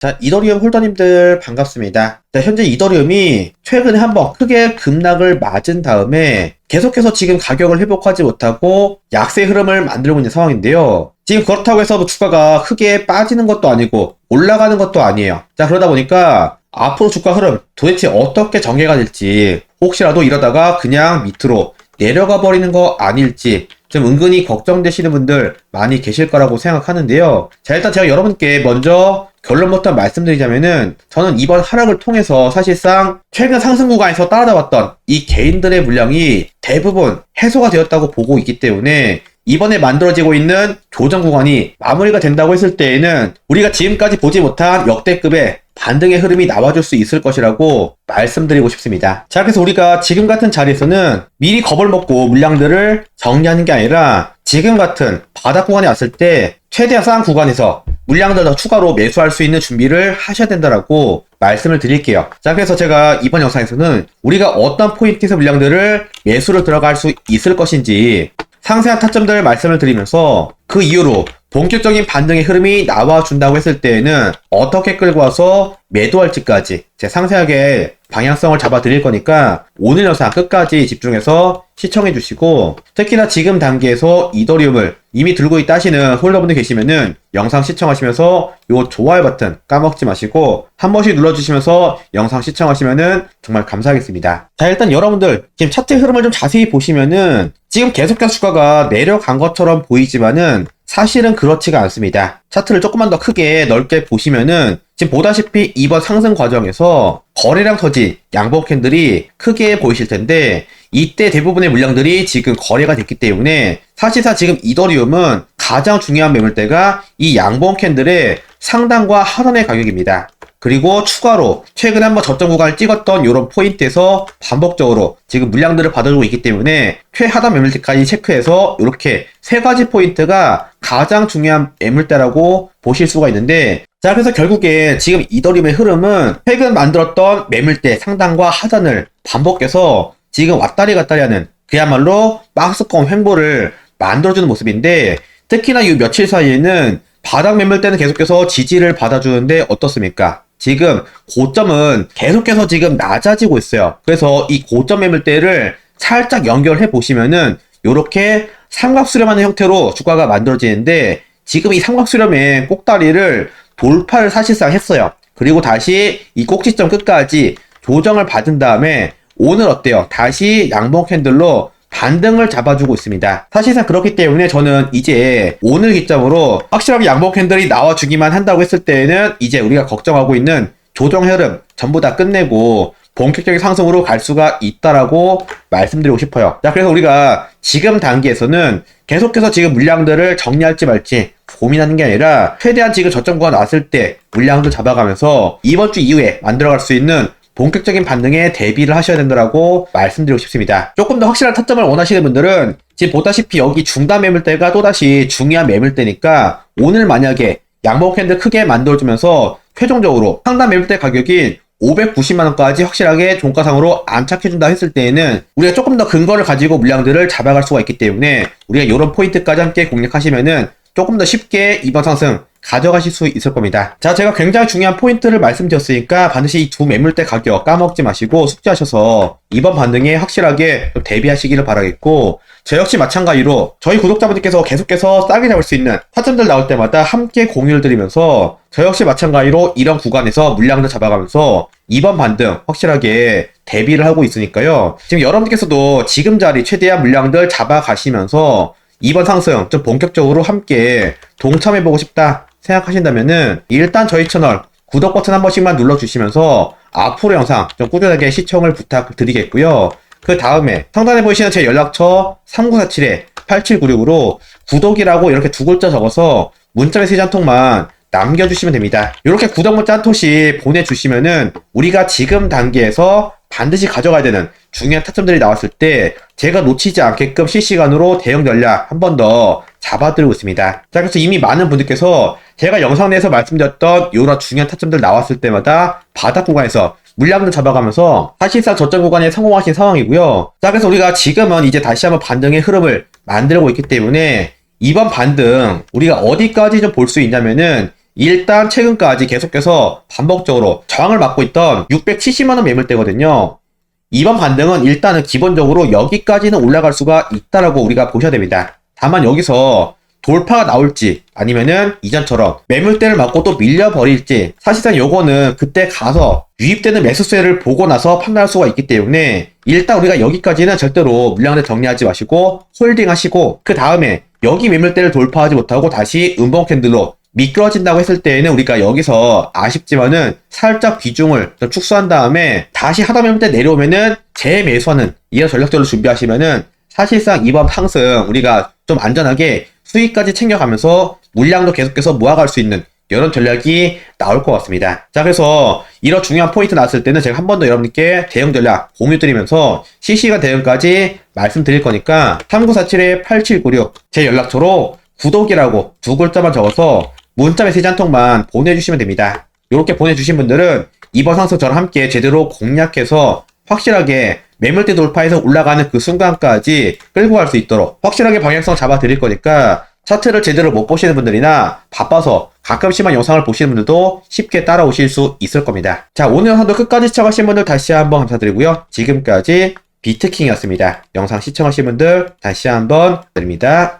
자, 이더리움 홀더님들 반갑습니다. 자, 현재 이더리움이 최근에 한번 크게 급락을 맞은 다음에 계속해서 지금 가격을 회복하지 못하고 약세 흐름을 만들고 있는 상황인데요. 지금 그렇다고 해서 뭐 주가가 크게 빠지는 것도 아니고 올라가는 것도 아니에요. 자, 그러다 보니까 앞으로 주가 흐름 도대체 어떻게 전개가 될지 혹시라도 이러다가 그냥 밑으로 내려가 버리는 거 아닐지 좀 은근히 걱정되시는 분들 많이 계실 거라고 생각하는데요. 자, 일단 제가 여러분께 먼저 결론부터 말씀드리자면은 저는 이번 하락을 통해서 사실상 최근 상승 구간에서 따라잡았던 이 개인들의 물량이 대부분 해소가 되었다고 보고 있기 때문에 이번에 만들어지고 있는 조정 구간이 마무리가 된다고 했을 때에는 우리가 지금까지 보지 못한 역대급의 반등의 흐름이 나와줄 수 있을 것이라고 말씀드리고 싶습니다. 자, 그래서 우리가 지금 같은 자리에서는 미리 겁을 먹고 물량들을 정리하는 게 아니라 지금 같은 바닥 구간에 왔을 때 최대한 싼 구간에서 물량들 더 추가로 매수할 수 있는 준비를 하셔야 된다라고 말씀을 드릴게요. 자, 그래서 제가 이번 영상에서는 우리가 어떤 포인트에서 물량들을 매수를 들어갈 수 있을 것인지 상세한 타점들 말씀을 드리면서 그 이후로 본격적인 반등의 흐름이 나와준다고 했을 때에는 어떻게 끌고 와서 매도할지까지 제 상세하게 방향성을 잡아 드릴 거니까 오늘 영상 끝까지 집중해서 시청해 주시고 특히나 지금 단계에서 이더리움을 이미 들고 있다 하시는 홀더분들 계시면은 영상 시청하시면서 요 좋아요 버튼 까먹지 마시고 한 번씩 눌러주시면서 영상 시청하시면은 정말 감사하겠습니다. 자 일단 여러분들 지금 차트 흐름을 좀 자세히 보시면은 지금 계속해서 주가가 내려간 것처럼 보이지만은 사실은 그렇지가 않습니다. 차트를 조금만 더 크게 넓게 보시면은 지금 보다시피 이번 상승 과정에서 거래량 터진 양봉 캔들이 크게 보이실 텐데 이때 대부분의 물량들이 지금 거래가 됐기 때문에 사실상 지금 이더리움은 가장 중요한 매물대가 이 양봉 캔들의 상단과 하단의 가격입니다. 그리고 추가로 최근에 한번 저점 구간을 찍었던 이런 포인트에서 반복적으로 지금 물량들을 받아주고 있기 때문에 최하단 매물대까지 체크해서 이렇게 세 가지 포인트가 가장 중요한 매물대라고 보실 수가 있는데 자 그래서 결국에 지금 이더리움의 흐름은 최근 만들었던 매물대 상단과 하단을 반복해서 지금 왔다리 갔다리 하는 그야말로 박스권 횡보를 만들어주는 모습인데 특히나 이 며칠 사이에는 바닥 매물대는 계속해서 지지를 받아주는데 어떻습니까? 지금 고점은 계속해서 지금 낮아지고 있어요. 그래서 이 고점 매물대를 살짝 연결해 보시면은 이렇게 삼각수렴하는 형태로 주가가 만들어지는데 지금 이 삼각수렴의 꼭다리를 돌파를 사실상 했어요. 그리고 다시 이 꼭지점 끝까지 조정을 받은 다음에 오늘 어때요? 다시 양봉 캔들로 반등을 잡아주고 있습니다. 사실상 그렇기 때문에 저는 이제 오늘 기점으로 확실하게 양봉 캔들이 나와주기만 한다고 했을 때에는 이제 우리가 걱정하고 있는 조정 흐름 전부 다 끝내고 본격적인 상승으로 갈 수가 있다라고 말씀드리고 싶어요. 자, 그래서 우리가 지금 단계에서는 계속해서 지금 물량들을 정리할지 말지 고민하는 게 아니라 최대한 지금 저점 구간 왔을 때 물량들 잡아가면서 이번 주 이후에 만들어갈 수 있는 본격적인 반등에 대비를 하셔야 된다고 말씀드리고 싶습니다. 조금 더 확실한 타점을 원하시는 분들은 지금 보다시피 여기 중단 매물대가 또다시 중요한 매물대니까 오늘 만약에 양봉 캔들 크게 만들어주면서 최종적으로 상단 매물대 가격인 590만원까지 확실하게 종가상으로 안착해준다 했을 때에는 우리가 조금 더 근거를 가지고 물량들을 잡아갈 수가 있기 때문에 우리가 이런 포인트까지 함께 공략하시면은 조금 더 쉽게 이번 상승 가져가실 수 있을 겁니다. 자, 제가 굉장히 중요한 포인트를 말씀드렸으니까 반드시 이 두 매물대 가격 까먹지 마시고 숙지하셔서 이번 반등에 확실하게 좀 대비하시기를 바라겠고 저 역시 마찬가지로 저희 구독자분들께서 계속해서 싸게 잡을 수 있는 타점들 나올 때마다 함께 공유를 드리면서 저 역시 마찬가지로 이런 구간에서 물량을 잡아가면서 이번 반등 확실하게 대비를 하고 있으니까요. 지금 여러분께서도 지금 자리 최대한 물량들 잡아가시면서 이번 상승 좀 본격적으로 함께 동참해보고 싶다 생각하신다면은 일단 저희 채널 구독 버튼 한 번씩만 눌러주시면서 앞으로 영상 좀 꾸준하게 시청을 부탁드리겠고요. 그 다음에 상단에 보이시는 제 연락처 3947-8796으로 구독이라고 이렇게 두 글자 적어서 문자 메시지 한 통만 남겨주시면 됩니다. 이렇게 구독 문자 한 통씩 보내주시면은 우리가 지금 단계에서 반드시 가져가야 되는 중요한 타점들이 나왔을 때 제가 놓치지 않게끔 실시간으로 대응 전략 한 번 더 잡아드리고 있습니다. 자, 그래서 이미 많은 분들께서 제가 영상 내에서 말씀드렸던 이런 중요한 타점들 나왔을 때마다 바닥 구간에서 물량을 잡아가면서 사실상 저점 구간에 성공하신 상황이고요. 자, 그래서 우리가 지금은 이제 다시 한번 반등의 흐름을 만들고 있기 때문에 이번 반등 우리가 어디까지 좀 볼 수 있냐면은 일단 최근까지 계속해서 반복적으로 저항을 맞고 있던 670만원 매물대거든요. 이번 반등은 일단은 기본적으로 여기까지는 올라갈 수가 있다라고 우리가 보셔야 됩니다. 다만 여기서 돌파가 나올지 아니면은 이전처럼 매물대를 맞고 또 밀려버릴지 사실상 요거는 그때 가서 유입되는 매수세를 보고 나서 판단할 수가 있기 때문에 일단 우리가 여기까지는 절대로 물량을 정리하지 마시고 홀딩 하시고 그 다음에 여기 매물대를 돌파하지 못하고 다시 음봉 캔들로 미끄러진다고 했을 때에는 우리가 여기서 아쉽지만은 살짝 비중을 좀 축소한 다음에 다시 하단 매물대 내려오면은 재매수하는 이런 전략적으로 준비하시면은 사실상 이번 상승 우리가 좀 안전하게 수익까지 챙겨가면서 물량도 계속해서 모아갈 수 있는 이런 전략이 나올 것 같습니다. 자, 그래서 이런 중요한 포인트 나왔을 때는 제가 한 번 더 여러분께 대응 전략 공유 드리면서 실시간 대응까지 말씀드릴 거니까 3947-8796 제 연락처로 구독이라고 두 글자만 적어서 문자 메시지 한 통만 보내주시면 됩니다. 이렇게 보내주신 분들은 이번 상승 저랑 함께 제대로 공략해서 확실하게 매물대 돌파해서 올라가는 그 순간까지 끌고 갈 수 있도록 확실하게 방향성 잡아 드릴 거니까 차트를 제대로 못 보시는 분들이나 바빠서 가끔씩만 영상을 보시는 분들도 쉽게 따라오실 수 있을 겁니다. 자, 오늘 영상도 끝까지 시청하신 분들 다시 한번 감사드리고요. 지금까지 비트킹이었습니다. 영상 시청하신 분들 다시 한번 드립니다.